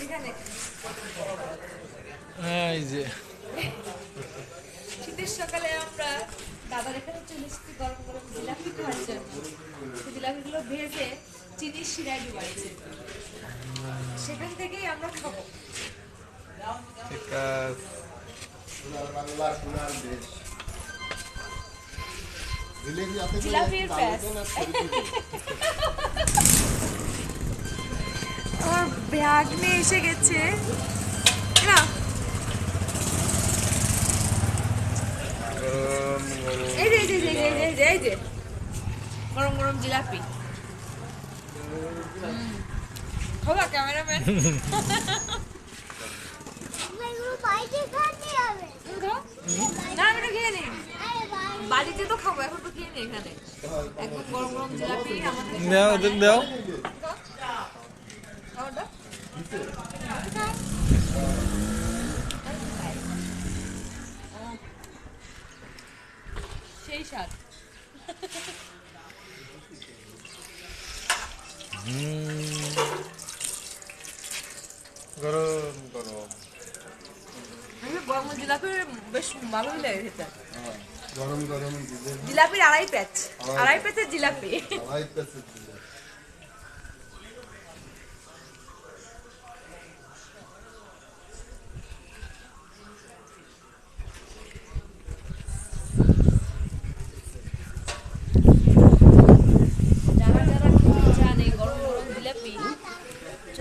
যেখানে এই যে। শীতের সকালে আমরা দাদার এখানে চলে এসেছি গরম গরম জিলাপি খাওয়ার জন্য। সেই জিলাপিগুলো ভেজে চিনির শিরায় ডুবাইছে। সেখান থেকেই আমরা খাব। ঠিক আছে। জিলাপির প্যাস ব্যাগ নিয়ে এসে গেছে। না। গরম গরম এই যে এই যে এই যে, এই যে এই যে এই যে। গরম গরম জিলাপি। ক্যামেরাম্যান। না আমি খেয়ে নিই বাড়িতে তো খাব এখন তো খেয়ে নিই এখানে। একদম গরম গরম জিলাপি আমাদের দাও। সেই স্বাদ। গরম গরম। গরম জিলাপি বেশ ভালোই লাগে খেতে। গরম গরম জিলাপির আড়াই প্যাচ। আড়াই প্যাচের জিলাপি। সবাই কাছে জিলেবি যারা যারা খেতে চান এই গরম গরম জিলাপি